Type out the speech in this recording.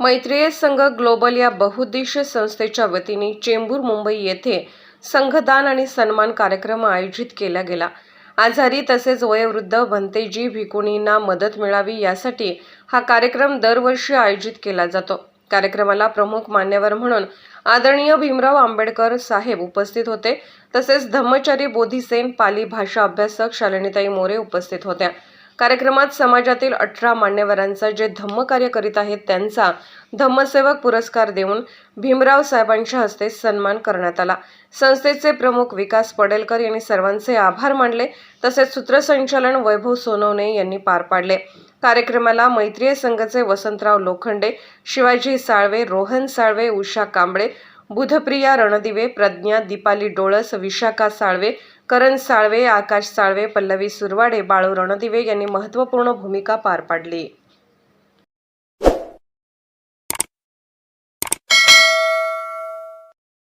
मैत्रीय संघ ग्लोबल या बहुउद्देशीय संस्थेच्या वतीने चेंबूर मुंबई येथे संघदान आणि सन्मान कार्यक्रम आयोजित केला गेला. आजारी तसेच वयोवृद्ध भंतेजी भिकुणींना मदत मिळावी यासाठी हा कार्यक्रम दरवर्षी आयोजित केला जातो. कार्यक्रमाला प्रमुख मान्यवर म्हणून आदरणीय भीमराव आंबेडकर साहेब उपस्थित होते. तसेच धम्मचारी बोधिसेन पाली भाषा अभ्यासक शालिनीताई मोरे उपस्थित होत्या. कार्यक्रमात समाजातील अठरा मान्यवरांचा जे धम्मकार्य करीत आहेत त्यांचा धम्मसेवक पुरस्कार देऊन भीमराव साहेबांच्या हस्ते सन्मान करण्यात आला. संस्थेचे प्रमुख विकास पडेलकर यांनी सर्वांचे आभार मानले. तसेच सूत्रसंचालन वैभव सोनवणे यांनी पार पाडले. कार्यक्रमाला मैत्रीय संघाचे वसंतराव लोखंडे शिवाजी साळवे रोहन साळवे उषा कांबळे बुधप्रिया रणदिवे प्रज्ञा दीपाली डोळस विशाखा साळवे करण साळवे आकाश साळवे पल्लवी सुरवाडे बाळू रणदिवे यांनी महत्त्वपूर्ण भूमिका पार पाडली.